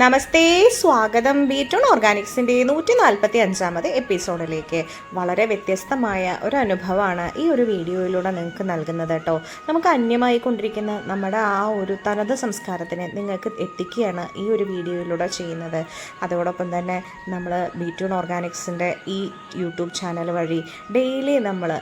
നമസ്തേ സ്വാഗതം. ബീറ്റോൺ ഓർഗാനിക്സിന്റെ നൂറ്റി നാൽപ്പത്തി അഞ്ചാമത് എപ്പിസോഡിലേക്ക് വളരെ വ്യത്യസ്തമായ ഒരു അനുഭവമാണ് ഈ ഒരു വീഡിയോയിലൂടെ നിങ്ങൾക്ക് നൽകുന്നത് കേട്ടോ. നമുക്ക് അന്യമായി കൊണ്ടിരിക്കുന്ന നമ്മുടെ ആ ഒരു തനത് സംസ്കാരത്തിനെ നിങ്ങൾക്ക് എത്തിക്കുകയാണ് ഈ ഒരു വീഡിയോയിലൂടെ ചെയ്യുന്നത്. അതോടൊപ്പം തന്നെ നമ്മൾ ബീറ്റോൺ ഓർഗാനിക്സിന്റെ ഈ യൂട്യൂബ് ചാനൽ വഴി ഡെയിലി നമ്മൾ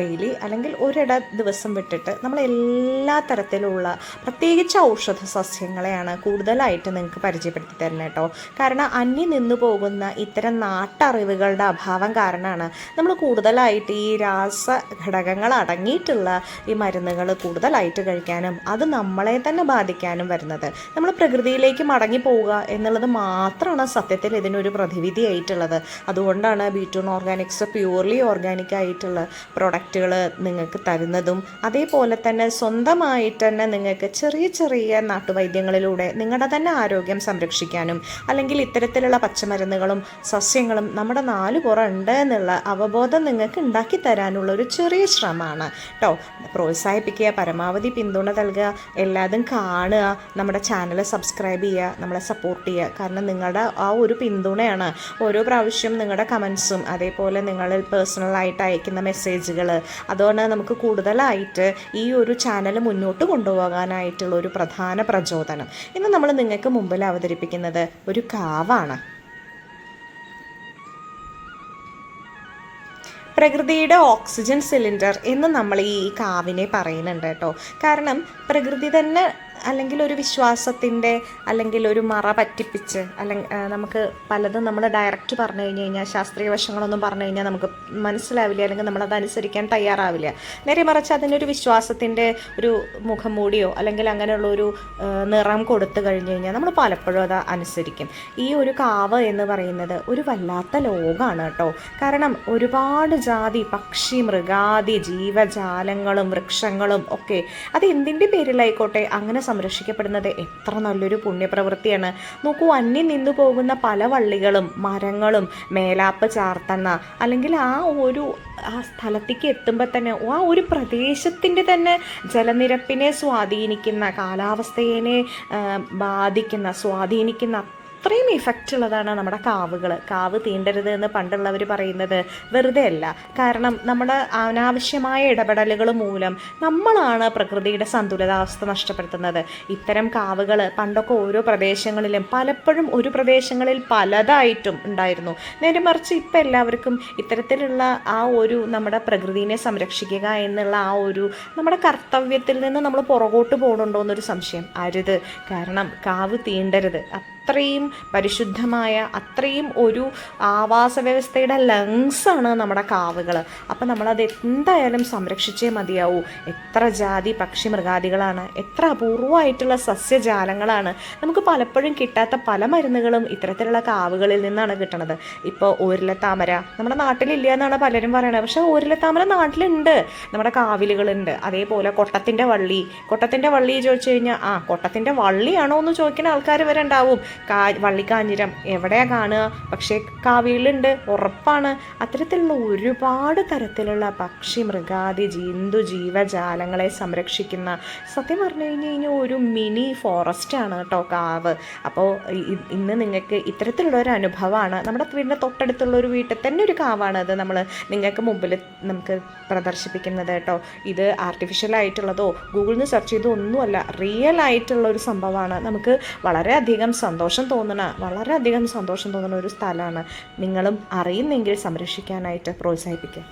ഡെയിലി അല്ലെങ്കിൽ ഒരിട ദിവസം വിട്ടിട്ട് നമ്മൾ എല്ലാ തരത്തിലുള്ള പ്രത്യേകിച്ച് ഔഷധ സസ്യങ്ങളെയാണ് കൂടുതലായിട്ട് നിങ്ങൾക്ക് പരിചയപ്പെടുത്തി തരണം കേട്ടോ. കാരണം അന്യം നിന്നു പോകുന്ന ഇത്തരം നാട്ടറിവുകളുടെ അഭാവം കാരണമാണ് നമ്മൾ കൂടുതലായിട്ട് ഈ രാസ ഘടകങ്ങൾ അടങ്ങിയിട്ടുള്ള ഈ മരുന്നുകൾ കൂടുതലായിട്ട് കഴിക്കാനും അത് നമ്മളെ തന്നെ ബാധിക്കാനും വരുന്നത്. നമ്മൾ പ്രകൃതിയിലേക്ക് മടങ്ങി പോവുക എന്നുള്ളത് മാത്രമാണ് സത്യത്തിൽ ഇതിനൊരു പ്രതിവിധി ആയിട്ടുള്ളത്. അതുകൊണ്ടാണ് ബീറ്റൂൺ ഓർഗാനിക്സ് പ്യൂർലി ഓർഗാനിക് ആയിട്ടുള്ള പ്രൊഡക്റ്റുകൾ നിങ്ങൾക്ക് തരുന്നതും അതേപോലെ തന്നെ സ്വന്തമായിട്ട് തന്നെ നിങ്ങൾക്ക് ചെറിയ ചെറിയ നാട്ടുവൈദ്യങ്ങളിലൂടെ നിങ്ങളുടെ തന്നെ ആരോഗ്യം സംരക്ഷിക്കാനും അല്ലെങ്കിൽ ഇത്തരത്തിലുള്ള പച്ചമരുന്നുകളും സസ്യങ്ങളും നമ്മുടെ നാല് പുറമുണ്ട് എന്നുള്ള അവബോധം നിങ്ങൾക്ക് ഉണ്ടാക്കി തരാനുള്ള ഒരു ചെറിയ ശ്രമമാണ് കേട്ടോ പ്രോത്സാഹിപ്പിക്കുക പരമാവധി പിന്തുണ നൽകുക എല്ലാതും കാണുക നമ്മുടെ ചാനൽ സബ്സ്ക്രൈബ് ചെയ്യുക നമ്മളെ സപ്പോർട്ട് ചെയ്യുക. കാരണം നിങ്ങളുടെ ആ ഒരു പിന്തുണയാണ്. ഓരോ പ്രാവശ്യം നിങ്ങളുടെ കമൻസും അതേപോലെ നിങ്ങളിൽ പേഴ്സണലായിട്ട് അയക്കുന്ന മെസ്സേജുകൾ അതുകൊണ്ട് നമുക്ക് കൂടുതലായിട്ട് ഈ ഒരു ചാനൽ മുന്നോട്ട് കൊണ്ടുപോകാനായിട്ടുള്ള ഒരു പ്രധാന പ്രചോദനം. ഇന്ന് നമ്മൾ നിങ്ങൾക്ക് മുമ്പിൽ അവതരിപ്പിക്കുന്നത് ഒരു കാവാണ്. പ്രകൃതിയുടെ ഓക്സിജൻ സിലിണ്ടർ എന്ന് നമ്മൾ ഈ കാവിനെ പറയുന്നുണ്ട് കേട്ടോ. കാരണം പ്രകൃതി തന്നെ അല്ലെങ്കിൽ ഒരു വിശ്വാസത്തിന്റെ അല്ലെങ്കിൽ ഒരു മറ പറ്റിപ്പിച്ച് അല്ലെങ്കിൽ നമുക്ക് പലതും നമ്മൾ ഡയറക്റ്റ് പറഞ്ഞു കഴിഞ്ഞ് കഴിഞ്ഞാൽ ശാസ്ത്രീയ വശങ്ങളൊന്നും പറഞ്ഞു കഴിഞ്ഞാൽ നമുക്ക് മനസ്സിലാവില്ല അല്ലെങ്കിൽ നമ്മളത് അനുസരിക്കാൻ തയ്യാറാവില്ല. നേരെ മറിച്ച് അതിനൊരു വിശ്വാസത്തിന്റെ ഒരു മുഖം മൂടിയോ അല്ലെങ്കിൽ അങ്ങനെയുള്ള ഒരു നിറം കൊടുത്തു കഴിഞ്ഞു കഴിഞ്ഞാൽ നമ്മൾ പലപ്പോഴും അത് അനുസരിക്കും. ഈ ഒരു കാവ് എന്ന് പറയുന്നത് ഒരു വല്ലാത്ത ലോകമാണ് കേട്ടോ. കാരണം ഒരുപാട് ജാതി പക്ഷി മൃഗാദി ജീവജാലങ്ങളും വൃക്ഷങ്ങളും ഒക്കെ അത് എന്തിന്റെ പേരിലായിക്കോട്ടെ? അങ്ങനെ സംരക്ഷിക്കപ്പെടുന്നത് എത്ര നല്ലൊരു പുണ്യപ്രവൃത്തിയാണ്. നോക്കൂ അന്യം നിന്നു പോകുന്ന പല വള്ളികളും മരങ്ങളും മേലാപ്പ് ചാർത്തന്ന അല്ലെങ്കിൽ ആ ഒരു ആ സ്ഥലത്തേക്ക് എത്തുമ്പോൾ തന്നെ ആ ഒരു പ്രദേശത്തിന്റെ തന്നെ ജലനിരപ്പിനെ സ്വാധീനിക്കുന്ന കാലാവസ്ഥയെ ബാധിക്കുന്ന സ്വാധീനിക്കുന്ന അത്രയും ഇഫക്റ്റ് ഉള്ളതാണ് നമ്മുടെ കാവുകൾ കാവ് തീണ്ടരുത് എന്ന് പണ്ടുള്ളവർ പറയുന്നത് വെറുതെ അല്ല. കാരണം നമ്മുടെ അനാവശ്യമായ ഇടപെടലുകൾ മൂലം നമ്മളാണ് പ്രകൃതിയുടെ സന്തുലിതാവസ്ഥ നഷ്ടപ്പെടുത്തുന്നത്. ഇത്തരം കാവുകൾ പണ്ടൊക്കെ ഓരോ പ്രദേശങ്ങളിലും പലപ്പോഴും ഒരു പ്രദേശങ്ങളിൽ പലതായിട്ടും ഉണ്ടായിരുന്നു. നേരെ മറിച്ച് ഇപ്പം എല്ലാവർക്കും ഇത്തരത്തിലുള്ള ആ ഒരു നമ്മുടെ പ്രകൃതിയെ സംരക്ഷിക്കുക എന്നുള്ള ആ ഒരു നമ്മുടെ കർത്തവ്യത്തിൽ നിന്ന് നമ്മൾ പുറകോട്ട് പോകണുണ്ടോ എന്നൊരു സംശയം അരുത്. കാരണം കാവ് തീണ്ടരുത്. അത്രയും പരിശുദ്ധമായ അത്രയും ഒരു ആവാസ വ്യവസ്ഥയുടെ ലങ്സാണ് നമ്മുടെ കാവുകൾ അപ്പം നമ്മളത് എന്തായാലും സംരക്ഷിച്ചേ മതിയാവൂ. എത്ര ജാതി പക്ഷി മൃഗാദികളാണ് എത്ര അപൂർവമായിട്ടുള്ള സസ്യജാലങ്ങളാണ്. നമുക്ക് പലപ്പോഴും കിട്ടാത്ത പല മരുന്നുകളും ഇത്തരത്തിലുള്ള കാവുകളിൽ നിന്നാണ് കിട്ടണത്. ഇപ്പോൾ താമര നമ്മുടെ നാട്ടിലില്ല എന്നാണ് പലരും പറയുന്നത് പക്ഷേ ഓരിലത്താമര നാട്ടിലുണ്ട് നമ്മുടെ കാവിലുകളുണ്ട്. അതേപോലെ കൊട്ടത്തിന്റെ വള്ളി. കൊട്ടത്തിന്റെ വള്ളി ചോദിച്ചു കഴിഞ്ഞാൽ ആ കൊട്ടത്തിന്റെ വള്ളിയാണോ എന്ന് ചോദിക്കുന്ന ആൾക്കാർ വരെ ഉണ്ടാവും. കാ വള്ളിക്കാഞ്ഞിരം എവിടെയാണ് കാണുക? പക്ഷേ കാവിയിലുണ്ട് ഉറപ്പാണ്. അത്തരത്തിലുള്ള ഒരുപാട് തരത്തിലുള്ള പക്ഷി മൃഗാദി ജന്തു ജീവജാലങ്ങളെ സംരക്ഷിക്കുന്ന സത്യം പറഞ്ഞു കഴിഞ്ഞ് കഴിഞ്ഞാൽ ഒരു മിനി ഫോറസ്റ്റാണ് കേട്ടോ കാവ്. അപ്പോൾ ഇന്ന് നിങ്ങൾക്ക് ഇത്തരത്തിലുള്ള ഒരു അനുഭവമാണ്. നമ്മുടെ വീടിന്റെ തൊട്ടടുത്തുള്ള ഒരു വീട്ടിൽ തന്നെ ഒരു കാവാണ് അത് നമ്മൾ നിങ്ങൾക്ക് മുമ്പിൽ നമുക്ക് പ്രദർശിപ്പിക്കുന്നത് കേട്ടോ. ഇത് ആർട്ടിഫിഷ്യൽ ആയിട്ടുള്ളതോ ഗൂഗിളിൽ നിന്ന് സെർച്ച് ചെയ്തോ ഒന്നുമല്ല റിയൽ ആയിട്ടുള്ള ഒരു സംഭവമാണ്. നമുക്ക് വളരെയധികം സന്തോഷം തോന്നുന്ന വളരെയധികം സന്തോഷം തോന്നുന്ന ഒരു സ്ഥലമാണ്. നിങ്ങളും അറിയുന്നെങ്കിൽ സംരക്ഷിക്കാനായിട്ട് പ്രോത്സാഹിപ്പിക്കുക.